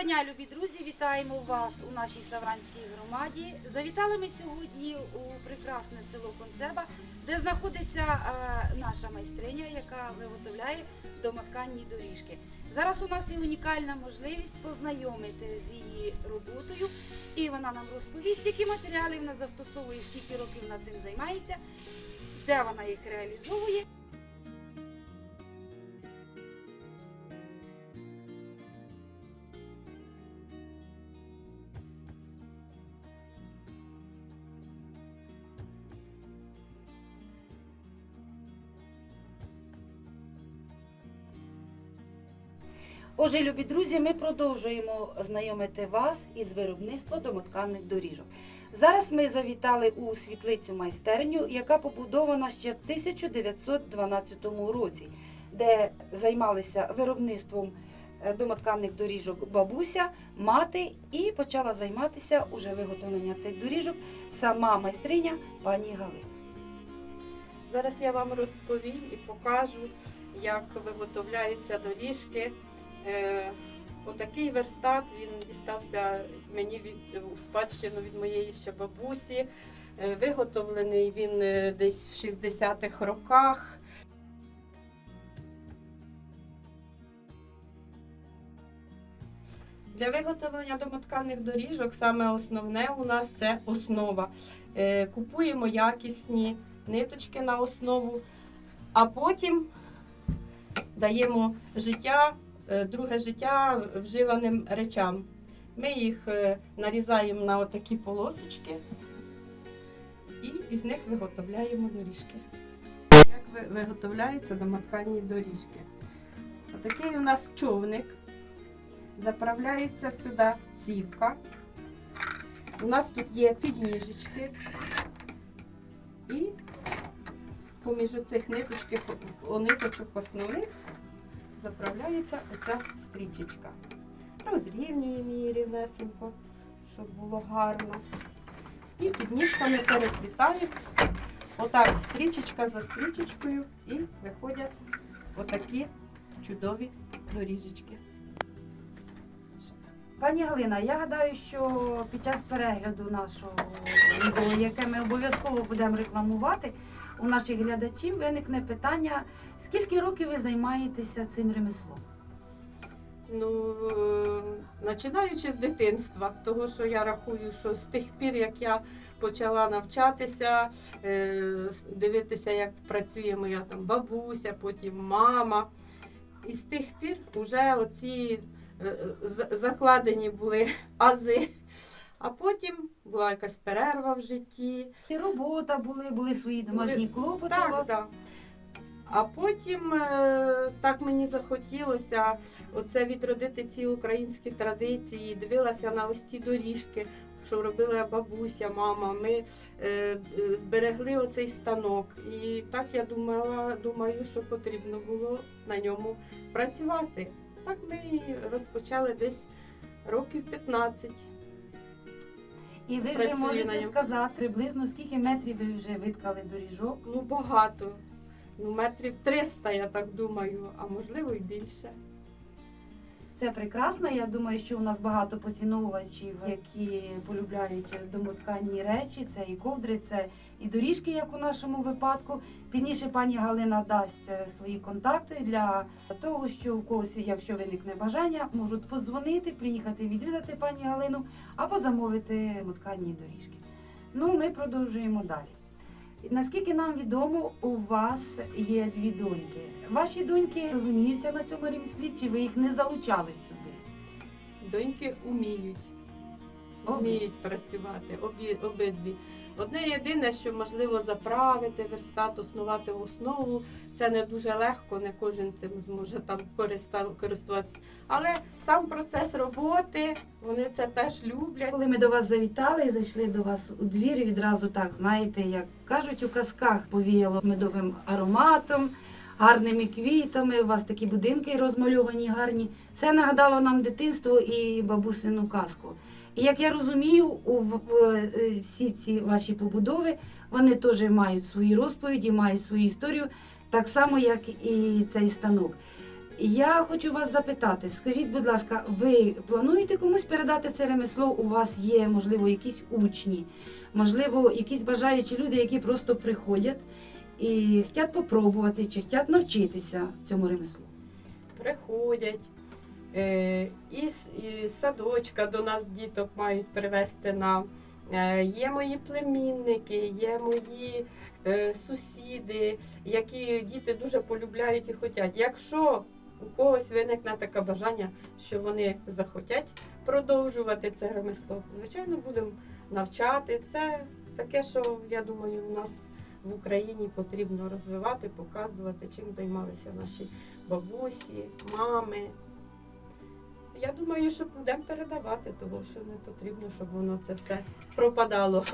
Доброго дня, любі друзі! Вітаємо вас у нашій Савранській громаді. Завітали ми сьогодні у прекрасне село Концеба, де знаходиться е, наша майстриня, яка виготовляє домотканні доріжки. Зараз у нас є унікальна можливість познайомити з її роботою, і вона нам розповість, які матеріали вона застосовує, скільки років вона цим займається, де вона їх реалізовує. Отже, любі друзі, ми продовжуємо знайомити вас із виробництвом домотканних доріжок. Зараз ми завітали у світлицю майстерню, яка побудована ще в 1912 році, де займалися виробництвом е, домотканних доріжок бабуся, мати і почала займатися уже виготовлення цих доріжок сама майстриня пані Галина. Зараз я вам розповім і покажу, як виготовляються доріжки. Е, отакий верстат він дістався мені від у спадщину від моєї ще бабусі. Е, виготовлений він е, десь в 60-х роках. Для виготовлення домотканих доріжок саме основне у нас це основа. Е, Купуємо якісні ниточки на основу, а потім даємо життя, друге життя вживаним речам. Ми їх е, нарізаємо на отакі полосочки і із них виготовляємо доріжки. Як ви- виготовляються домотканні доріжки? Отакий у нас човник. Заправляється сюди сівка. У нас тут є підніжечки. І поміж цих ниточки, ниточок основних заправляється оця стрічечка. Розрівнюємо її рівнесенько, щоб було гарно. І підніжками переплітаємо. Отак стрічечка за стрічечкою і виходять отакі чудові доріжечки. Пані Галина, я гадаю, що під час перегляду нашого відео, яке ми обов'язково будемо рекламувати, у наших глядачів виникне питання, скільки років ви займаєтеся цим ремеслом? Ну, е, починаючи з дитинства, того що я рахую, що з тих пір, як я почала навчатися, е, дивитися, як працює моя там бабуся, потім мама. І з тих пір вже оці е, закладені були ази. А потім була якась перерва в житті. Чи робота були, були свої домашні клопоти? у Так, вас? так. А потім е, так мені захотілося оце відродити ці українські традиції. Дивилася на ось ці доріжки, що робила бабуся, мама. Ми е, зберегли оцей станок. І так я думала, думаю, що потрібно було на ньому працювати. Так ми і розпочали десь років 15. І ви вже Працюю на можете ньому. сказати приблизно скільки метрів ви вже виткали доріжок? Ну, багато. Ну, метрів 300, я так думаю, а можливо і більше. Це прекрасно. Я думаю, що у нас багато поціновувачів, які полюбляють домотканні речі. Це і ковдри, це і доріжки, як у нашому випадку. Пізніше пані Галина дасть е, свої контакти для того, що у когось, якщо виникне бажання, можуть подзвонити, приїхати відвідати пані Галину або замовити домотканні доріжки. Ну, ми продовжуємо далі. Наскільки нам відомо, у вас є дві доньки. Ваші доньки розуміються на цьому ремеслі, чи ви їх не залучали сюди? Доньки вміють, вміють працювати, обі, обидві. Одне єдине, що можливо заправити верстат, основати основу. Це не дуже легко, не кожен цим зможе там користуватися. Але сам процес роботи, вони це теж люблять. Коли ми до вас завітали і зайшли до вас у двір, відразу так, знаєте, як кажуть у казках, повіяло медовим ароматом, гарними квітами. У вас такі будинки розмальовані, гарні. Це нагадало нам дитинство і бабусину казку. І як я розумію, у е, всі ці ваші побудови вони теж мають свої розповіді, мають свою історію, так само, як і цей станок. Я хочу вас запитати, скажіть, будь ласка, ви плануєте комусь передати це ремесло? У вас є, можливо, якісь учні, можливо, якісь бажаючі люди, які просто приходять і хочуть попробувати чи хочуть навчитися цьому ремеслу? приходять. Е, і, і садочка до нас діток мають привезти нам. Е, є мої племінники, є мої е, сусіди, які діти дуже полюбляють і хочуть. Якщо у когось виникне таке бажання, що вони захотять продовжувати це ремесло, звичайно, будемо навчати. Це таке, що я думаю, у нас в Україні потрібно розвивати, показувати, чим займалися наші бабусі, мами. Я думаю, що будемо передавати, того що не потрібно, щоб воно це все пропадало.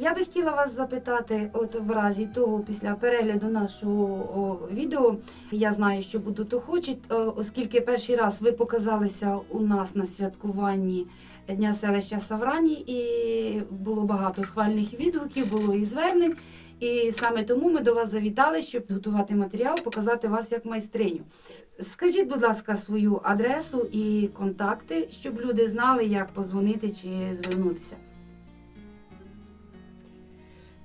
Я би хотіла вас запитати, от в разі того, після перегляду нашого відео, я знаю, що будуть охочі, оскільки перший раз ви показалися у нас на святкуванні Дня селища Саврані, і було багато схвальних відгуків, було і звернень. І саме тому ми до вас завітали, щоб готувати матеріал, показати вас як майстриню. Скажіть, будь ласка, свою адресу і контакти, щоб люди знали, як позвонити чи звернутися.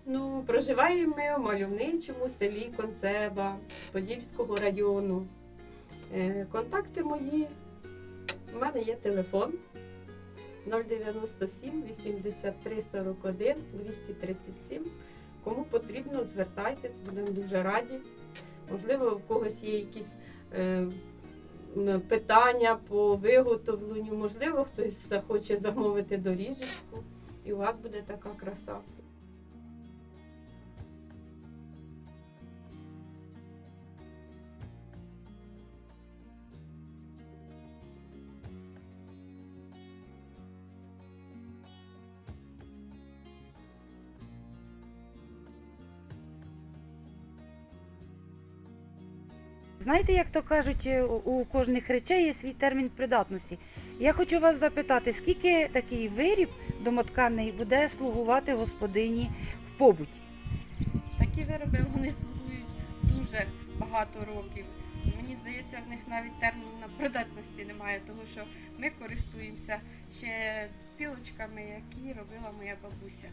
Ну, проживаємо ми у мальовничому селі Концеба Подільського району. Е, Контакти мої. У мене є телефон 097 83 41 237. Кому потрібно, звертайтесь, будемо дуже раді. Можливо, у когось є якісь е, питання по виготовленню, можливо, хтось захоче замовити доріжечку, і у вас буде така краса. Знаєте, як то кажуть, е, у кожних речей є свій термін придатності. Я хочу вас запитати, скільки такий виріб домотканий буде слугувати господині в побуті? Такі вироби вони слугують дуже багато років. Мені здається, в них навіть терміну придатності немає, тому що ми користуємося ще пілочками, які робила моя бабуся.